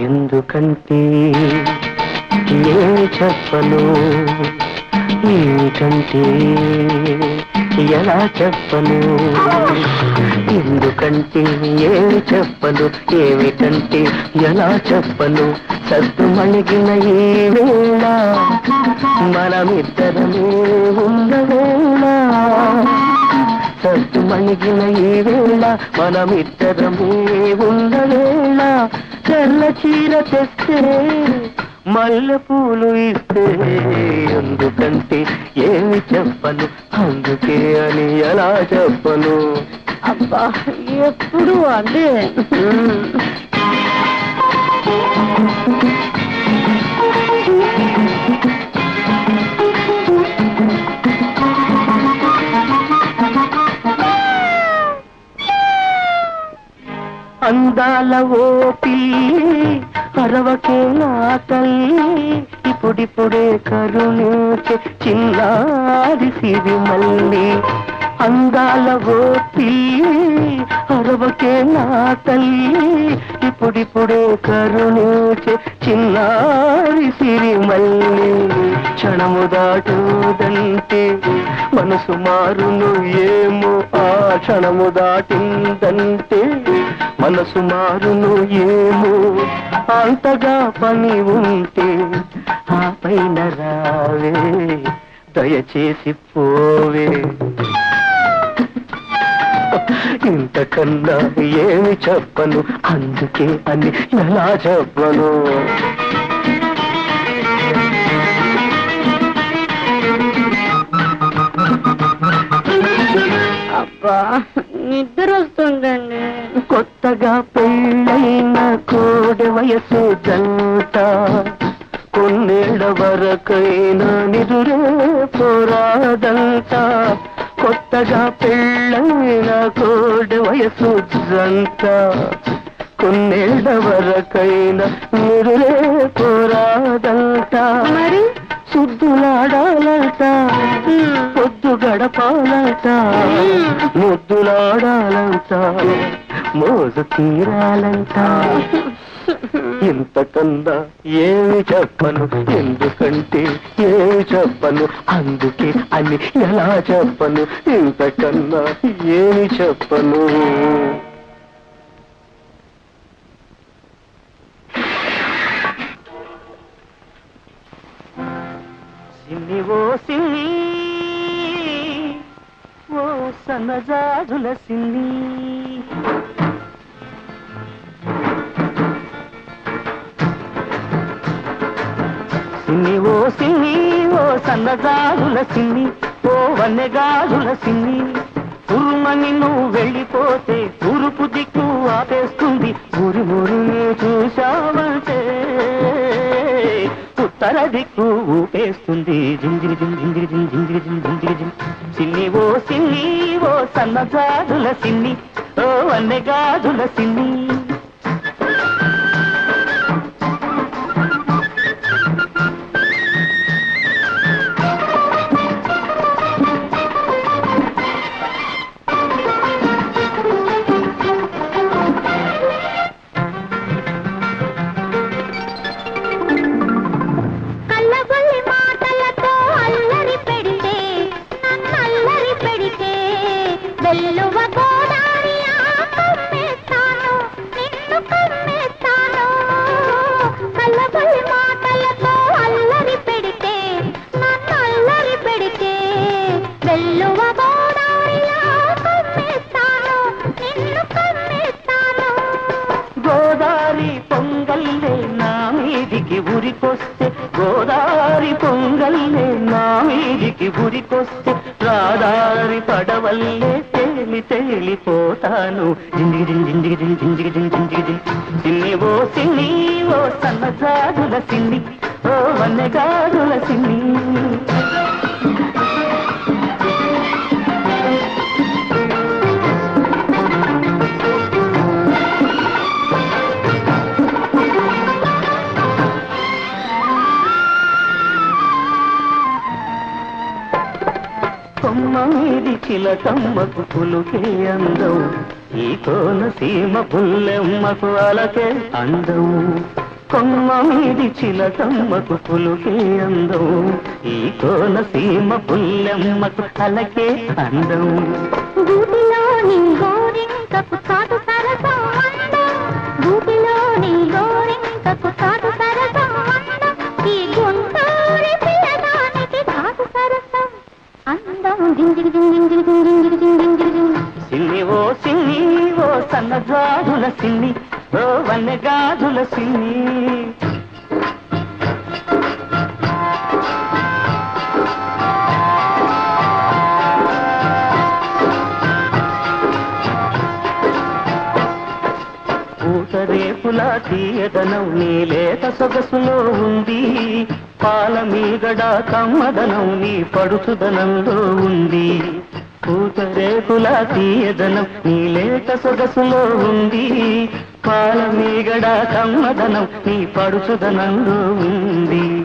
ఎందుకంటే ఏమి చెప్పను? ఏమిటంటే ఎలా చెప్పను? ఎందుకంటే ఏమి చెప్పను? ఏమిటంటే ఎలా చెప్పను? సత్తు మణిగిన ఈ వేళ మనమిద్దరమే ఉన్న సత్తు మణిగిన ఈ వేళ మనమిద్దరమే ఉన్న తెల్ల చీర తెస్తే మల్లె పూలు ఇస్తే. ఎందుకంటే ఏమి చెప్పను అందుకే అని ఎలా చెప్పను? అబ్బా ఎప్పుడు అదే అందాల ఓ అరవకే నా తల్లి ఇప్పుడిప్పుడే కరుణించే చిన్నారి సిరి మల్లి. అందాల ఓ అరవకే నా తల్లి ఇప్పుడిప్పుడే కరుణించే చిన్నారి సిరి మళ్ళీ క్షణము దాటుదంటే మనసు మారును ఏమో ఆ క్షణము దాటిందంటే మనసు మారును ఏమో అంతగా పని ఉంటే ఆ పైన రావే దయచేసి పోవే. ఇంతకన్నా ఏమి చెప్పను అందుకే అని ఎలా చెప్పను? అబ్బా నిద్ర వస్తుందండి. కొత్తగా పెళ్ళైన కోడి వయసు జంట కొన్నేళ్ళ వరకైనా నిదురే పోరాదంట. కొత్తగా పెళ్ళైన కోడి వయసు జంట కొన్నేళ్ళ వరకైనా నిదురే పోరాదంట. మరి? శుద్ధులాడాలంట పొద్దు గడపాలంట ముద్దులాడాలంట. మోజు తీరాలంట. ఇంతకన్నా ఏమి చెప్పను? ఎందుకంటే ఏమి చెప్పను? అందుకే అని ఎలా చెప్పను? ఇంతకన్నా ఏమి చెప్పను? సిన్ని ఓ సిన్ని ఓ సన్నజాజుల సిన్ని. సిన్ని ఓ సిన్ని ఓ సన్నజాజుల సిన్ని ఓ వన్నెగాజుల సిన్ని ఉరుమని నువ్వు వెళ్ళిపోతే ఉరుపు దిక్కు ఆపేస్తుంది ఊరి ఊరిని చూశావంటే ఉత్తర దిక్కు ఊపేస్తుంది జింజిరి జిం జింజిరి జిం జింజిరి జిం జింజిరి జిం సిన్ని ఓ సిన్ని ఓ సన్నగాజుల సిన్ని ఓ వన్నెగాజుల సిన్ని రాదారి పడవల్లే తేలి తేలిపోతాను. జింజిగి జిం జింజిగి జిం జింజిగి జిం జింజిగి సిన్ని ఓ సిన్ని ఓ సన్నజాజుల సిన్ని ఓ వన్నెగాడుల సిన్ని. మేరి చిలకమ్మకు పులుకే అందవు. ఈ కోనసీమ పుల్లెమ్మకు అలకే అందవు. కొమ్మ మీది చిలకమ్మకు పులుకే అందవు. ఈ కోనసీమ పుల్లెమ్మకు అలకే అందవు. కాదు సరసం అందం. భూమిలోని గోరింకకు కాదు తులసిని ఓ వన్నెగా తులసిని తీయదనం నీ లేత సొగసులో ఉంది. పాల మీగడ కమ్మదనం నీ పడుచుదనంలో ఉంది. పూత రేకుల తీయదనం నీ లేత సొగసులో ఉంది. కాలమీగడ కమ్మదనం నీ పడుచుదనంలో ఉంది.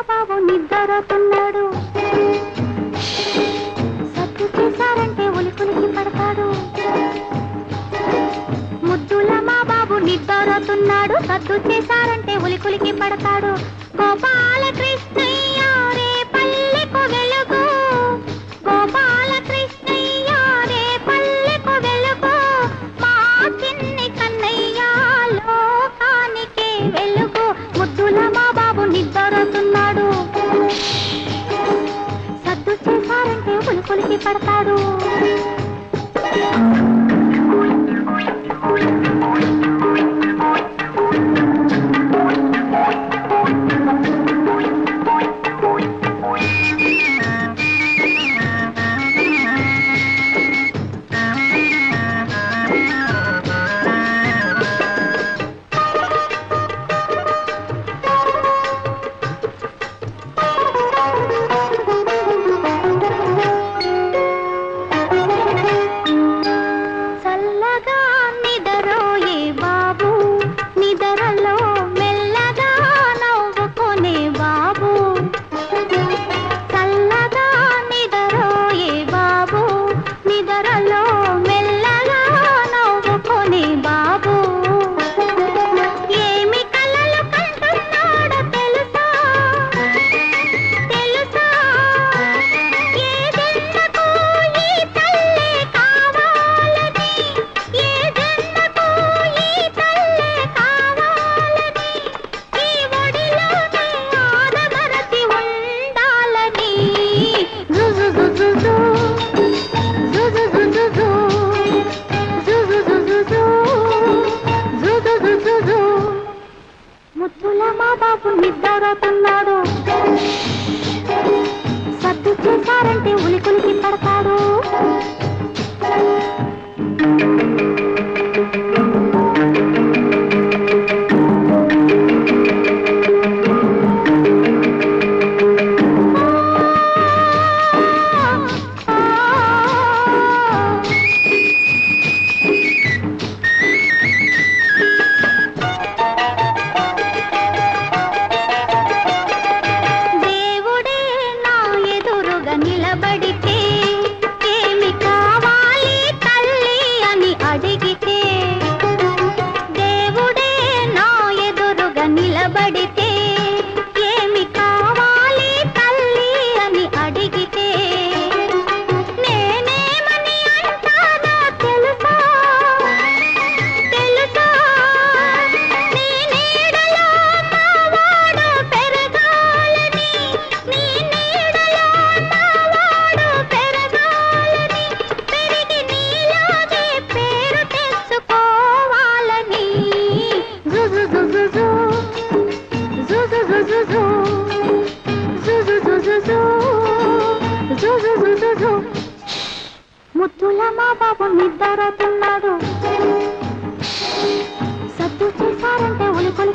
నిద్రపోతున్నాడు. సత్తు చేశారంటే ఉలికులికి పడతాడు. ముద్దుల మా బాబు నిద్రపోతున్నాడు. సత్తు చేశారంటే పడతాడు. గోపాలకృష్ణయ్య ఉలికి పడతాడు.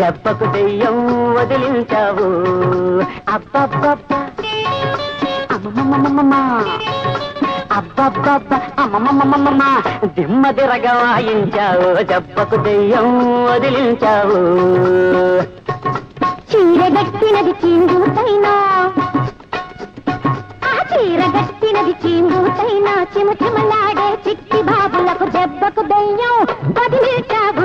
దెబ్బకు దెయ్యం వదిలించావు. అబ్బబ్బబ్బ. అమ్మమ్మమ్మమ్మ అబ్బబ్బబ్బ. అమ్మమ్మమ్మమ్మ దిమ్మ తిరగ వాయించావు. దెబ్బకు దెయ్యం వదిలించావు. చీరగట్టినది చీందూతైనా ఆ చీరగట్టినది చీందూతైనా చిమ చిమలాడే చిట్టి బాబులకు దెబ్బకు దెయ్యం వదిలించావు.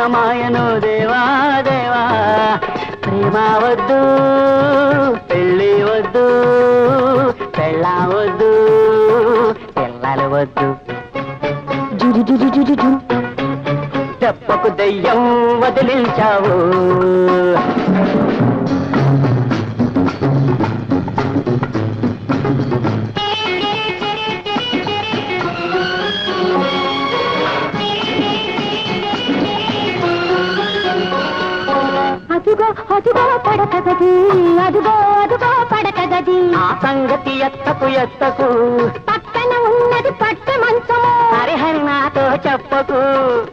హూనమాయను దేవా దేవా. ప్రేమ వద్దు పెళ్ళి వద్దు. పెళ్ళ వద్దు పిల్లలు వద్దు దెబ్బకు దెయ్యం వదిలించావు. అదుగో అదుగో పడక గది అదుగో అదుగో పడక గది ఆ సంగతి ఎత్తకు ఎత్తకు. పక్కన ఉన్నది పట్టె మంచము. హరిహరి నాతో చెప్పకు.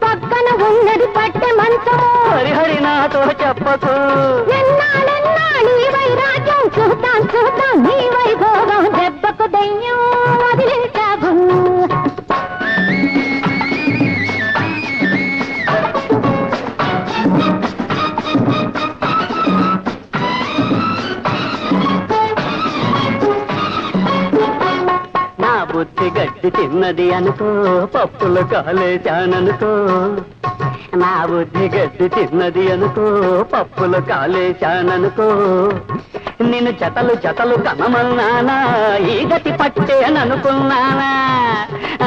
పక్కన ఉన్నది పట్టె మంచము. హరిహరి నాతో చెప్పకు. ఎన్నాళ్ళెన్నాళ్ళు తిన్నది అనుకో పప్పులు కాలేశాననుకో నా బుద్ధి గడ్డి తిన్నది అనుకో పప్పులు కాలేశాననుకో నిన్ను జతలు జతలు కనమన్నానా ఈ గతి పట్టేననుకున్నానా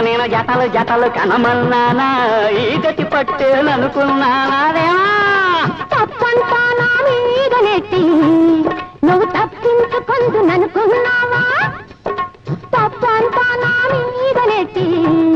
నేను జతలు జతలు కనమన్నానా ఈ గతి పట్టేననుకున్నానా దేవా! తప్పంతా నువ్వు తప్పించుకుందుననుకున్నావా? తప్పంతా నా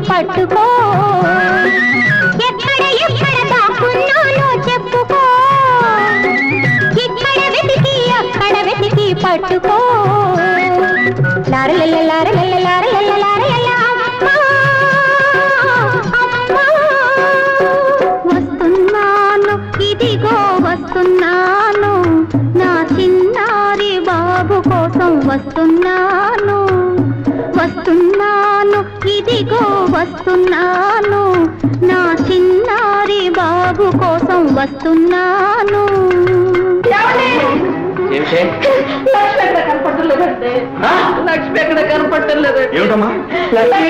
पटको కోసం వస్తున్నాను. లక్ష్మి ఎక్కడ కనపడలేదండి ఏమిటమ్మా? లక్ష్మి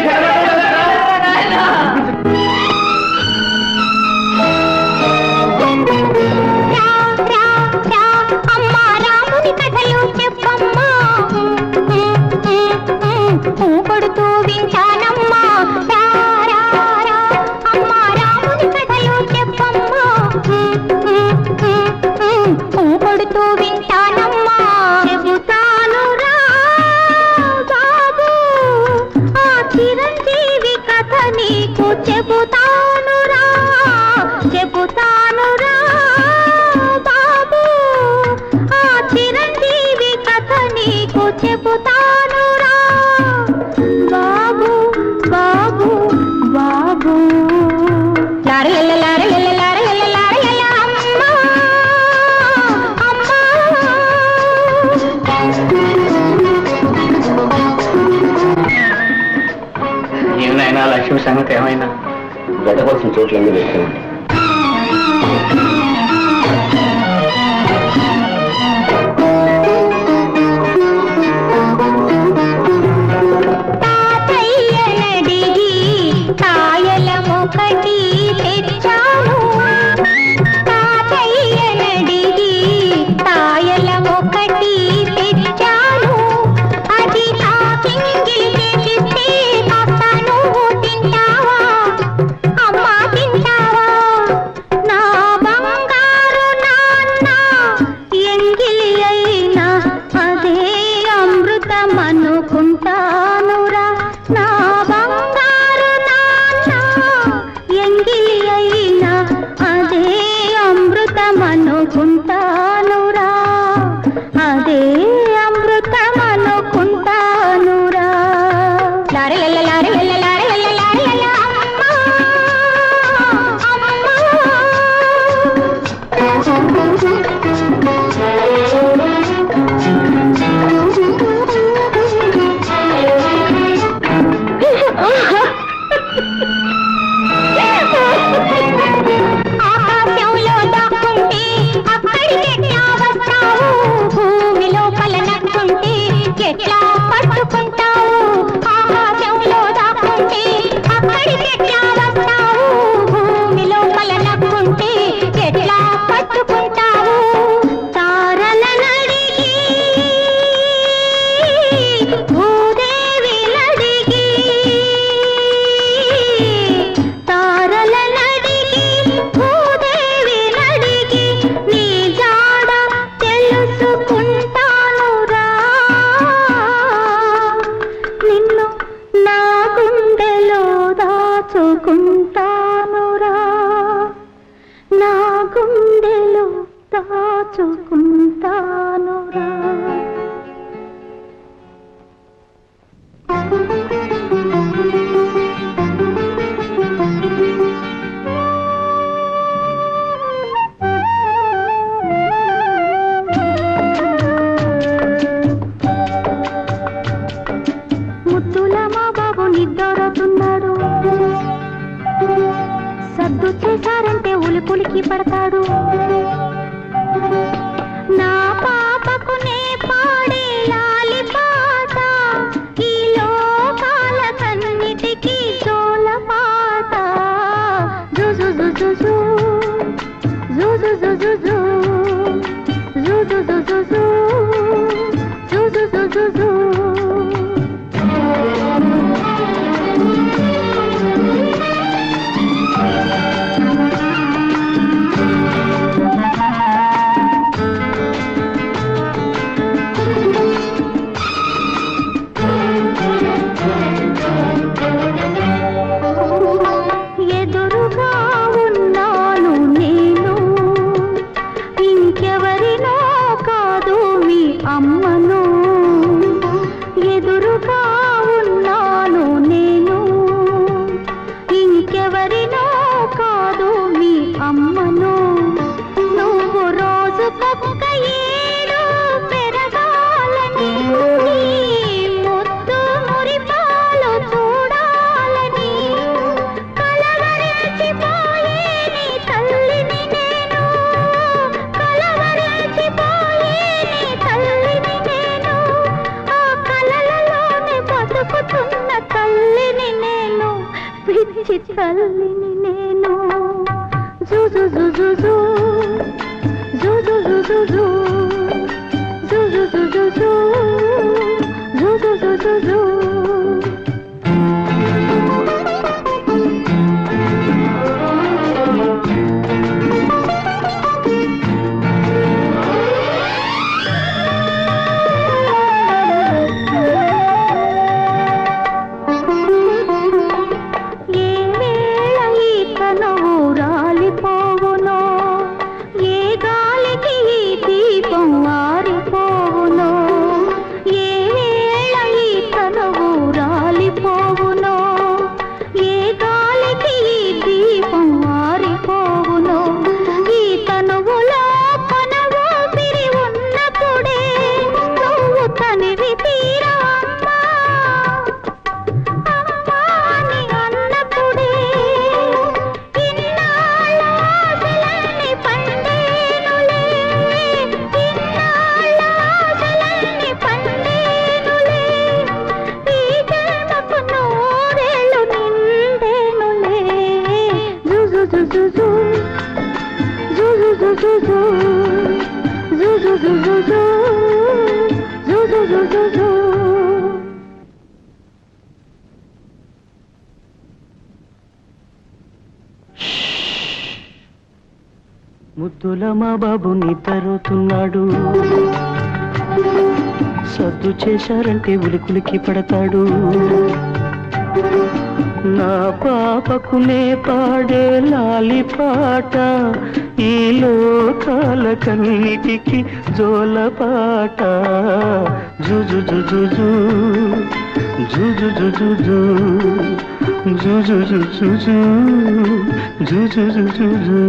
సంగతి ఏమైనా గడ్డపడుతున్న చోట్ల మీద వెళ్తానండి నిద్దోరవుతున్నాడు సద్దు చేశారంటే ఉలిపులికి పడతాడు. నా పా సద్దుల మా బాబు సద్దు చేశారంటే ఉలికులికి పడతాడు నా పాపకు నే పాడే లాలి పాట ఈ లోకాల కన్నిటికి జోలపాట జుజు జుజు జుజు జుజు జుజు జుజు జుజు జుజు జుజు జుజు